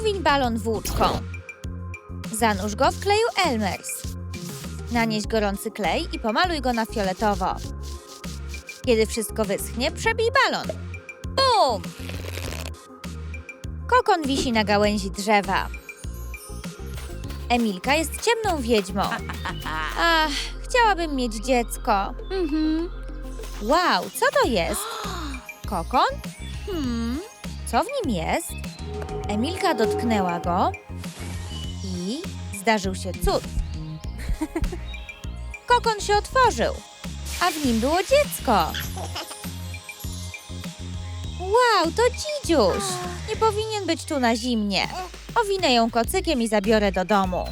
Owiń balon włóczką. Zanurz go w kleju Elmers. Nanieś gorący klej i pomaluj go na fioletowo. Kiedy wszystko wyschnie, przebij balon. Bum! Kokon wisi na gałęzi drzewa. Emilka jest ciemną wiedźmą. Ach, chciałabym mieć dziecko. Mhm. Wow, co to jest? Kokon? Hmm, co w nim jest? Emilka dotknęła go i zdarzył się cud. Kokon się otworzył, a w nim było dziecko. Wow, to dzidziuś! Nie powinien być tu na zimnie. Owinę ją kocykiem i zabiorę do domu.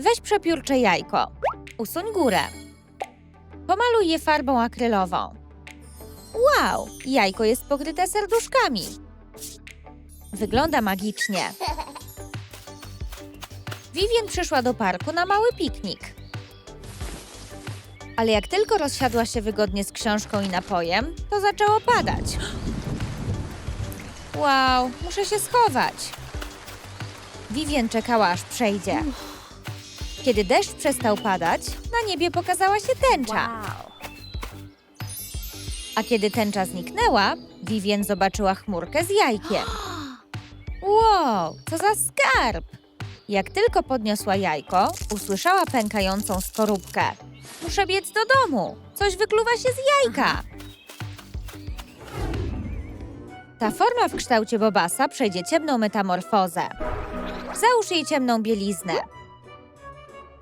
Weź przepiórcze jajko. Usuń górę. Pomaluj je farbą akrylową. Wow, jajko jest pokryte serduszkami. Wygląda magicznie. Vivien przyszła do parku na mały piknik. Ale jak tylko rozsiadła się wygodnie z książką i napojem, to zaczęło padać. Wow, muszę się schować. Vivien czekała, aż przejdzie. Kiedy deszcz przestał padać, na niebie pokazała się tęcza. Wow. A kiedy tęcza zniknęła, Vivien zobaczyła chmurkę z jajkiem. Wow, co za skarb! Jak tylko podniosła jajko, usłyszała pękającą skorupkę. Muszę biec do domu. Coś wykluwa się z jajka. Ta forma w kształcie bobasa przejdzie ciemną metamorfozę. Załóż jej ciemną bieliznę.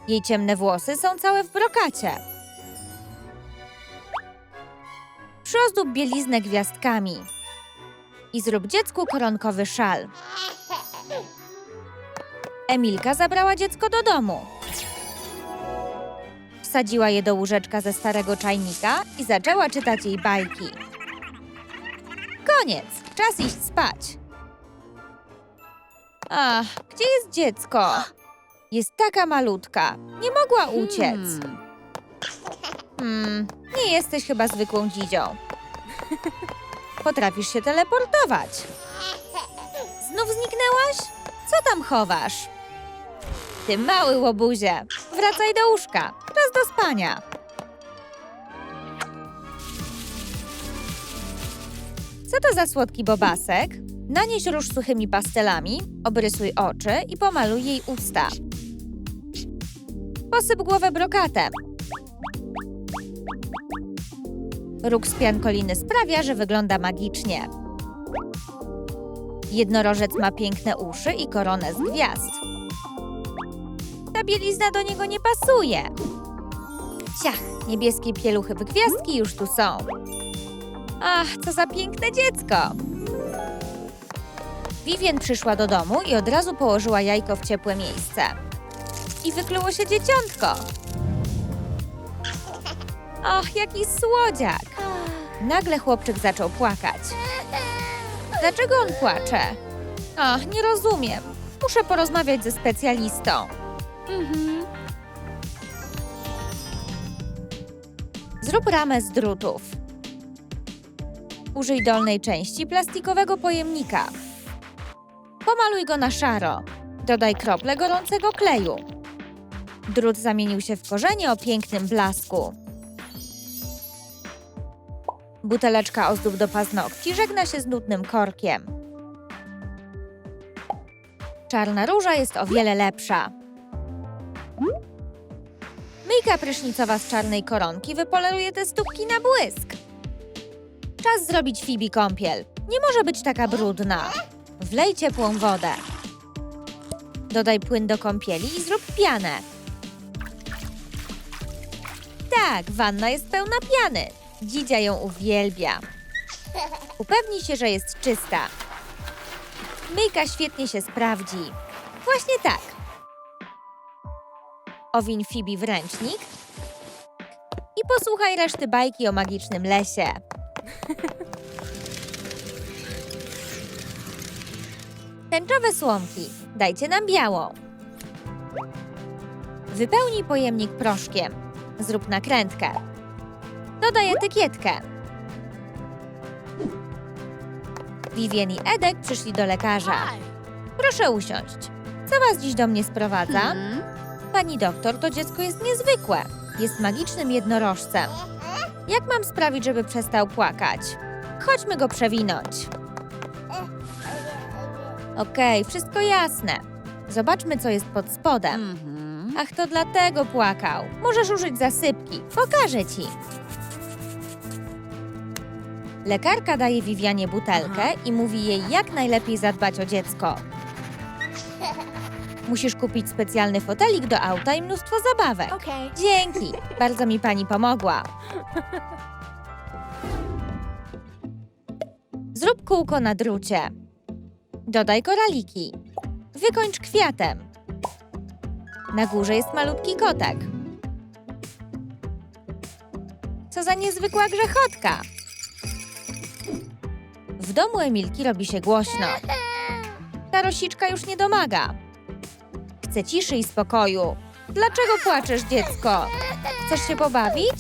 Jej ciemne włosy są całe w brokacie. Przyozdób bieliznę gwiazdkami i zrób dziecku koronkowy szal. Emilka zabrała dziecko do domu. Wsadziła je do łóżeczka ze starego czajnika i zaczęła czytać jej bajki. Koniec, czas iść spać. Ach, gdzie jest dziecko? Jest taka malutka, nie mogła uciec. Hmm. Hmm, nie jesteś chyba zwykłą dzidzią. Potrafisz się teleportować. Znów zniknęłaś? Co tam chowasz? Ty mały łobuzie, wracaj do łóżka. Czas do spania. Co to za słodki bobasek? Nanieś róż suchymi pastelami, obrysuj oczy i pomaluj jej usta. Posyp głowę brokatem. Róg z piankoliny sprawia, że wygląda magicznie. Jednorożec ma piękne uszy i koronę z gwiazd. Ta bielizna do niego nie pasuje. Ciach, niebieskie pieluchy w gwiazdki już tu są. Ach, co za piękne dziecko! Vivien przyszła do domu i od razu położyła jajko w ciepłe miejsce. I wykluło się dzieciątko. Ach, jaki słodziak! Nagle chłopczyk zaczął płakać. Dlaczego on płacze? Ach, nie rozumiem. Muszę porozmawiać ze specjalistą. Mhm. Zrób ramę z drutów. Użyj dolnej części plastikowego pojemnika. Pomaluj go na szaro. Dodaj krople gorącego kleju. Drut zamienił się w korzenie o pięknym blasku. Buteleczka ozdób do paznokci żegna się z nudnym korkiem. Czarna róża jest o wiele lepsza. Myjka prysznicowa z czarnej koronki wypoleruje te stópki na błysk. Czas zrobić Fibi kąpiel. Nie może być taka brudna. Wlej ciepłą wodę. Dodaj płyn do kąpieli i zrób pianę. Tak, wanna jest pełna piany. Dzidzia ją uwielbia. Upewnij się, że jest czysta. Myjka świetnie się sprawdzi. Właśnie tak. Owiń Fibi w ręcznik i posłuchaj reszty bajki o magicznym lesie. Tęczowe słomki. Dajcie nam białą. Wypełnij pojemnik proszkiem. Zrób nakrętkę. Dodaj etykietkę. Vivien i Edek przyszli do lekarza. Proszę usiąść. Co was dziś do mnie sprowadza? Hmm? Pani doktor, to dziecko jest niezwykłe. Jest magicznym jednorożcem. Jak mam sprawić, żeby przestał płakać? Chodźmy go przewinąć. Okej, wszystko jasne. Zobaczmy, co jest pod spodem. Mhm. Ach, to dlatego płakał. Możesz użyć zasypki. Pokażę ci. Lekarka daje Vivianie butelkę i mówi jej, jak najlepiej zadbać o dziecko. Musisz kupić specjalny fotelik do auta i mnóstwo zabawek. Okej. Dzięki. Bardzo mi pani pomogła. Zrób kółko na drucie. Dodaj koraliki. Wykończ kwiatem. Na górze jest malutki kotek. Co za niezwykła grzechotka. W domu Emilki robi się głośno. Ta rosiczka już nie domaga. Chce ciszy i spokoju. Dlaczego płaczesz, dziecko? Chcesz się pobawić?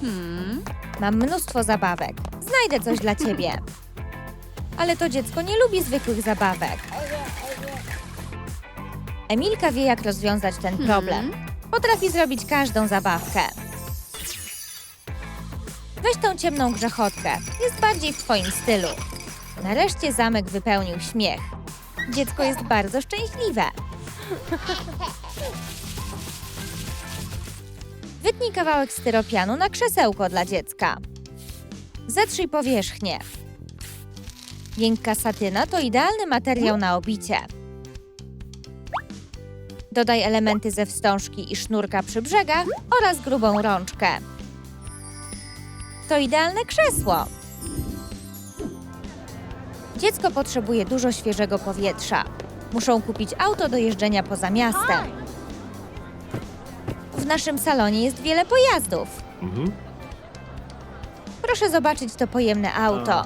Hmm? Mam mnóstwo zabawek. Znajdę coś dla ciebie. Ale to dziecko nie lubi zwykłych zabawek. Emilka wie, jak rozwiązać ten problem. Potrafi zrobić każdą zabawkę. Tą ciemną grzechotkę. Jest bardziej w twoim stylu. Nareszcie zamek wypełnił śmiech. Dziecko jest bardzo szczęśliwe. Wytnij kawałek styropianu na krzesełko dla dziecka. Zetrzyj powierzchnię. Miękka satyna to idealny materiał na obicie. Dodaj elementy ze wstążki i sznurka przy brzegach oraz grubą rączkę. To idealne krzesło. Dziecko potrzebuje dużo świeżego powietrza. Muszą kupić auto do jeżdżenia poza miastem. W naszym salonie jest wiele pojazdów. Mhm. Proszę zobaczyć to pojemne auto.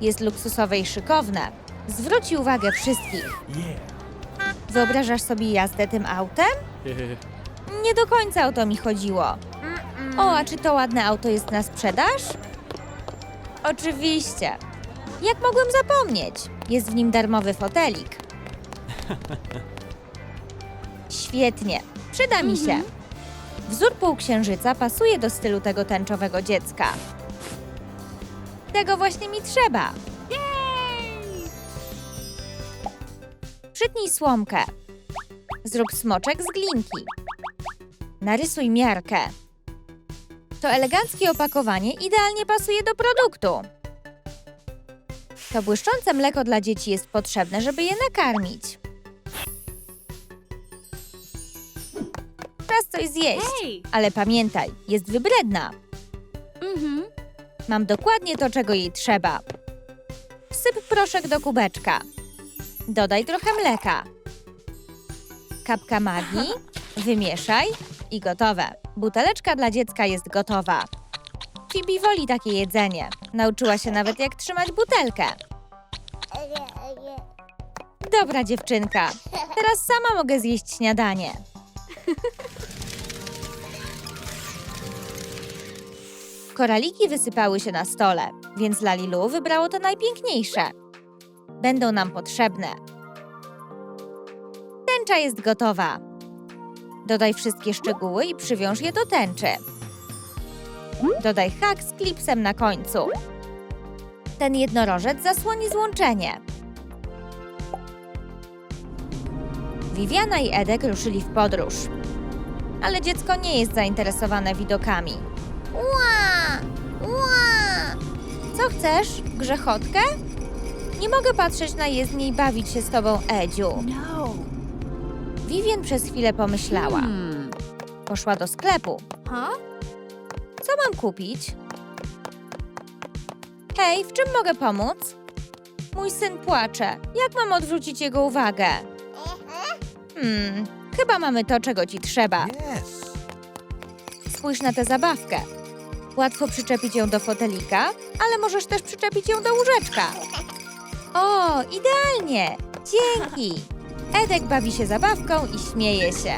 Jest luksusowe i szykowne. Zwróci uwagę wszystkich. Wyobrażasz sobie jazdę tym autem? Nie do końca o to mi chodziło. O, a czy to ładne auto jest na sprzedaż? Oczywiście. Jak mogłem zapomnieć? Jest w nim darmowy fotelik. Świetnie. Przyda mi się. Wzór półksiężyca pasuje do stylu tego tęczowego dziecka. Tego właśnie mi trzeba. Przytnij słomkę. Zrób smoczek z glinki. Narysuj miarkę. To eleganckie opakowanie idealnie pasuje do produktu. To błyszczące mleko dla dzieci jest potrzebne, żeby je nakarmić. Czas coś zjeść, ale pamiętaj, jest wybredna. Mhm. Mam dokładnie to, czego jej trzeba. Wsyp proszek do kubeczka. Dodaj trochę mleka. Kapka magii, wymieszaj i gotowe. Buteleczka dla dziecka jest gotowa. Phoebe woli takie jedzenie. Nauczyła się nawet, jak trzymać butelkę. Dobra dziewczynka, teraz sama mogę zjeść śniadanie. Koraliki wysypały się na stole, więc Lalilu wybrało to najpiękniejsze. Będą nam potrzebne. Tęcza jest gotowa. Dodaj wszystkie szczegóły i przywiąż je do tęczy. Dodaj hak z klipsem na końcu. Ten jednorożec zasłoni złączenie. Viviana i Edek ruszyli w podróż. Ale dziecko nie jest zainteresowane widokami. Ła! Ła! Co chcesz? Grzechotkę? Nie mogę patrzeć na jezdnię i bawić się z tobą, Edziu. No. Vivien przez chwilę pomyślała. Hmm. Poszła do sklepu. Huh? Co mam kupić? Hej, w czym mogę pomóc? Mój syn płacze. Jak mam odwrócić jego uwagę? Hmm, chyba mamy to, czego ci trzeba. Yes. Spójrz na tę zabawkę. Łatwo przyczepić ją do fotelika, ale możesz też przyczepić ją do łóżeczka. O, idealnie! Dzięki! Edek bawi się zabawką i śmieje się.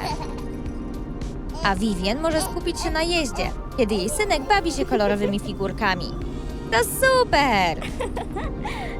A Vivien może skupić się na jeździe, kiedy jej synek bawi się kolorowymi figurkami. To super!